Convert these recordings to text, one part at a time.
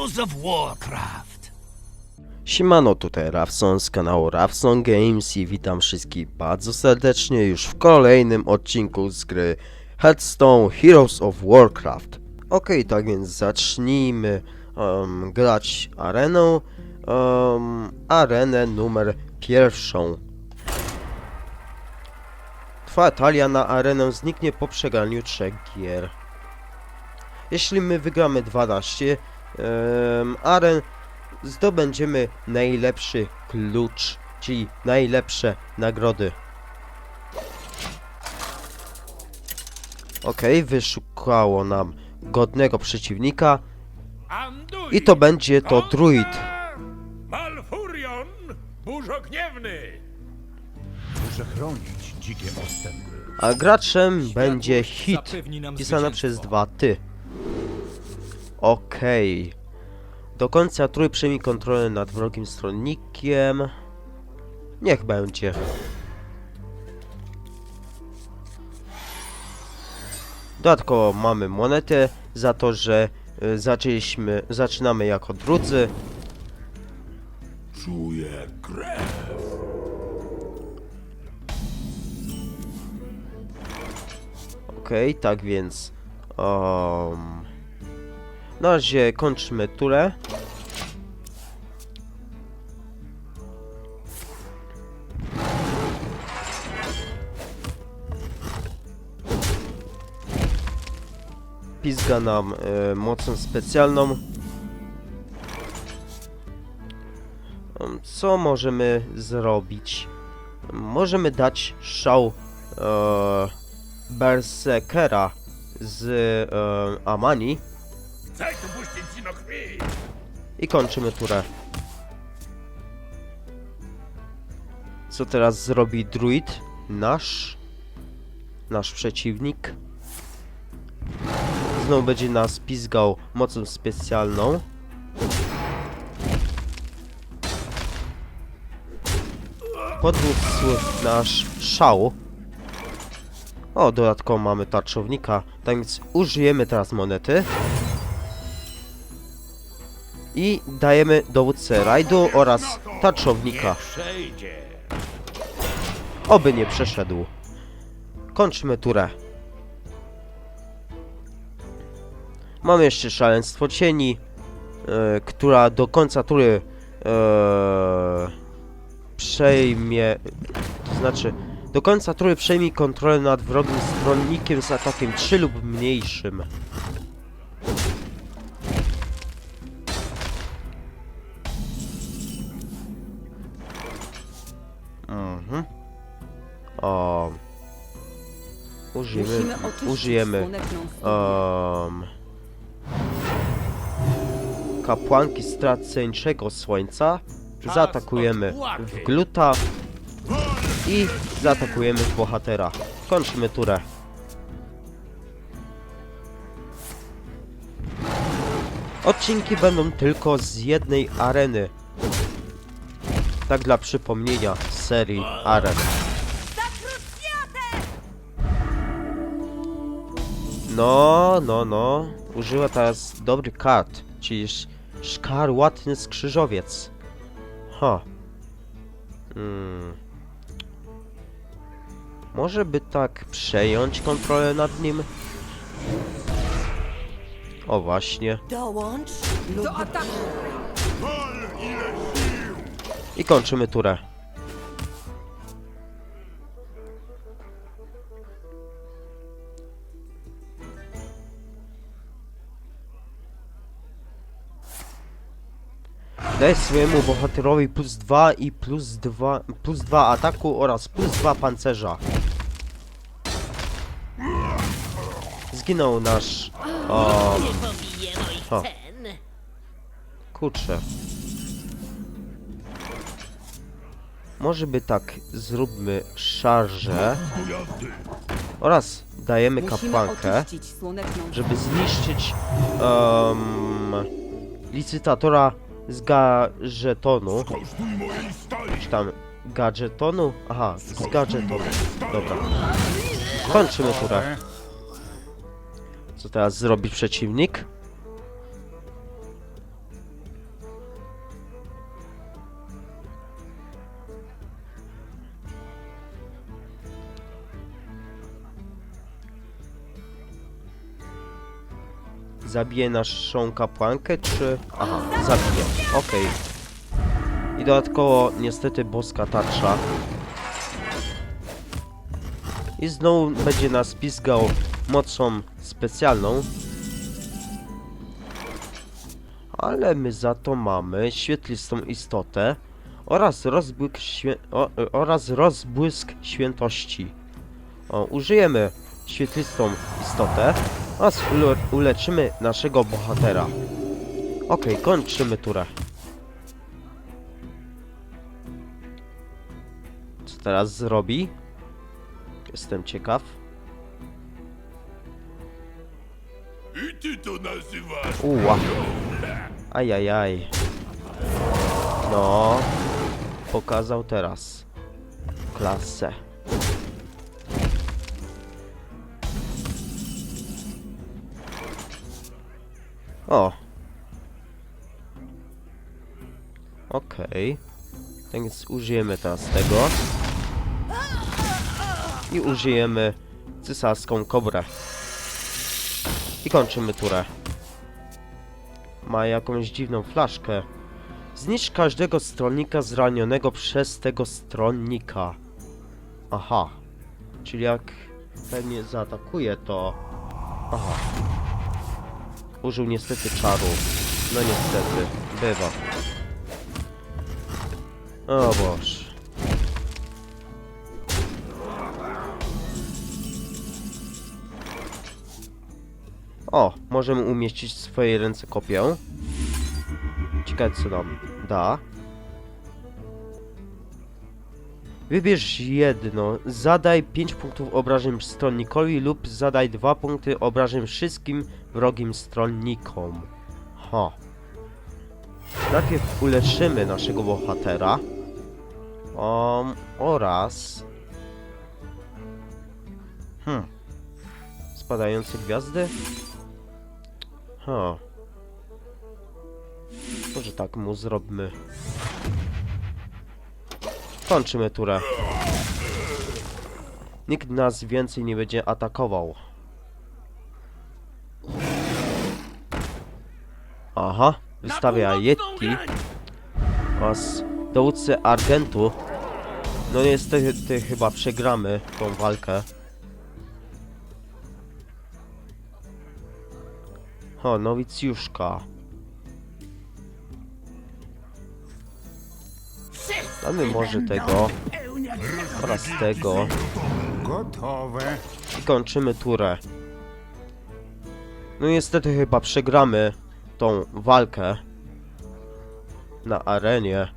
Heroes of Warcraft. Siemano, tutaj Rawson z kanału Rawson Games i witam wszystkich bardzo serdecznie już w kolejnym odcinku z gry Hearthstone Heroes of Warcraft. Okej, tak więc zacznijmy em, grać areną, em, arenę numer pierwszą. Trwa talia na arenę zniknie po przegraniu trzech gier. Jeśli my wygramy 12 em, aren, zdobędziemy najlepszy klucz, czyli najlepsze nagrody. Okej, wyszukało nam godnego przeciwnika i to będzie to druid. Malfurion, burzogniewny. Muszę chronić dzikie ostępy. A graczem będzie hit, pisane przez dwa ty. Okej. Do końca trój przejmij kontrolę nad wrogim stronnikiem. Niech będzie. Dodatkowo mamy monetę za to, że y, zaczęliśmy, zaczynamy jako drudzy. Czuję krew. Okej, tak więc. Um, na razie kończymy turę. Pizga nam e, mocą specjalną. Co możemy zrobić? Możemy dać szał e, Berserkera z e, Amani I kończymy turę. Co teraz zrobi druid? Nasz? Nasz przeciwnik? Znowu będzie nas pizgał mocą specjalną. Podniósł nasz szał. O, dodatkowo mamy tarczownika, tak więc użyjemy teraz monety. I dajemy dowódcę rajdu oraz tarczownika. Oby nie przeszedł. Kończmy turę. Mamy jeszcze szaleństwo cieni, e, która do końca tury e, przejmie, to znaczy do końca tury przejmie kontrolę nad wrogim stronnikiem z atakiem 3 lub mniejszym. Użyjemy um, kapłanki straceńczego słońca. Zaatakujemy w gluta i zaatakujemy bohatera. Kończymy turę. Odcinki będą tylko z jednej areny. Tak dla przypomnienia serii aren. No, no, no. Użyła teraz dobry kart, czyli sz- szkarłatny skrzyżowiec. Ha. Hmm. Może by tak przejąć kontrolę nad nim? O właśnie. Dołącz Do ataku! I kończymy turę. Daj swojemu bohaterowi plus 2 i plus 2, plus 2 ataku oraz plus 2 pancerza. Zginął nasz... O, o. Kurczę. Może by tak zróbmy szarżę oraz dajemy kapłankę, żeby zniszczyć um, licytatora z gadżetonu. Czy tam gadżetonu? Aha, z gadżetonu. Dobra. Kończymy turę. Co teraz zrobi przeciwnik? Zabije naszą kapłankę, czy... Aha, zabije. Okej. I dodatkowo niestety boska tarcza. I znowu będzie nas pizgał mocą specjalną. Ale my za to mamy świetlistą istotę oraz rozbłysk, świę o, oraz rozbłysk świętości. O, użyjemy świetlistą istotę oraz ule uleczymy naszego bohatera. Okej, kończymy turę. Co teraz zrobi? Jestem ciekaw. I ty to nazywasz? Uła. Ajajaj. No. Pokazał teraz. Klasę. O. Okej. Tak więc użyjemy teraz tego. I użyjemy cesarską kobrę. I kończymy turę ma jakąś dziwną flaszkę. Zniszcz każdego stronnika zranionego przez tego stronnika. Aha. Czyli jak pewnie zaatakuje to... Aha. Użył niestety czaru. No niestety. Bywa. O Boże. O, możemy umieścić w swojej ręce kopię. Ciekawe co nam da. Wybierz jedno. Zadaj 5 punktów obrażeń stronnikowi lub zadaj 2 punkty obrażeń wszystkim wrogim stronnikom. Ha. Najpierw uleczymy naszego bohatera. Um, oraz... Hmm. Spadające gwiazdy? Ha. Może tak mu zrobimy. Kończymy turę. Nikt nas więcej nie będzie atakował. Aha, wystawia Yeti oraz dowódcę Argentu. No niestety chyba przegramy tą walkę. O, nowicjuszka. Damy może tego oraz tego Gotowe. i kończymy turę. No niestety chyba przegramy tą walkę na arenie.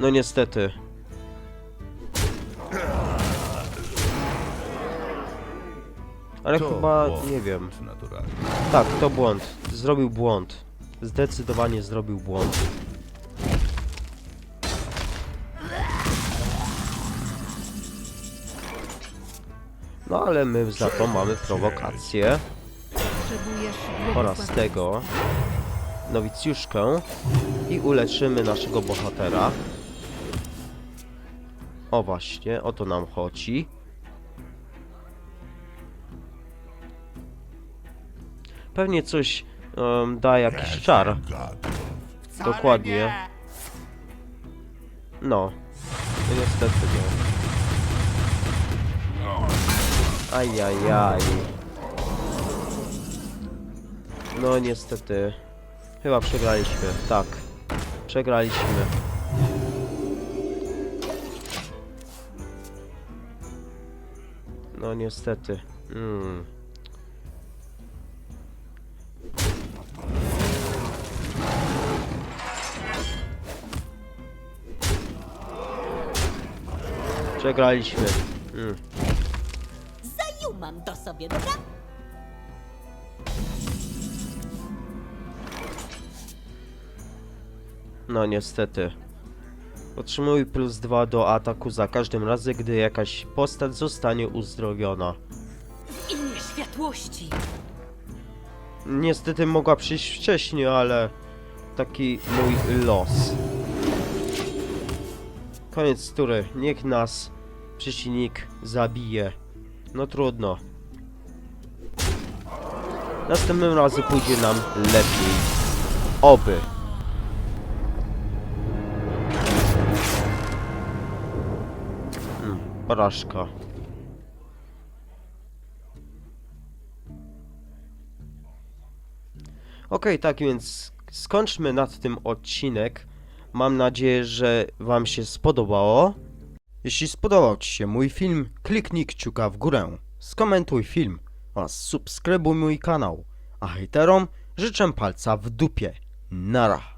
No niestety. Ale To chyba błąd. nie wiem. Naturalnie. Tak, to błąd. Zrobił błąd. Zdecydowanie zrobił błąd. No ale my za to mamy prowokację Potrzebujesz oraz błogosławienia. tego nowicjuszkę i uleczymy naszego bohatera. O właśnie, o to nam chodzi. Pewnie coś em, da jakiś czar. Dokładnie. No. No niestety nie. Ajajaj. No niestety. Chyba przegraliśmy. Tak. Przegraliśmy. No niestety. Mm. Przegraliśmy. Mm. To sobie, dobra? No niestety. Otrzymuj plus 2 do ataku za każdym razem, gdy jakaś postać zostanie uzdrowiona. W imię światłości. Niestety mogła przyjść wcześniej, ale taki mój los. Koniec tury. Niech nas przeciwnik zabije. No trudno. Następnym razem pójdzie nam lepiej. Oby. Hmm, porażka. Okej, tak więc skończmy nad tym odcinek. Mam nadzieję, że Wam się spodobało. Jeśli spodobał Ci się mój film, kliknij kciuka w górę, skomentuj film oraz subskrybuj mój kanał. A hejterom życzę palca w dupie. Nara.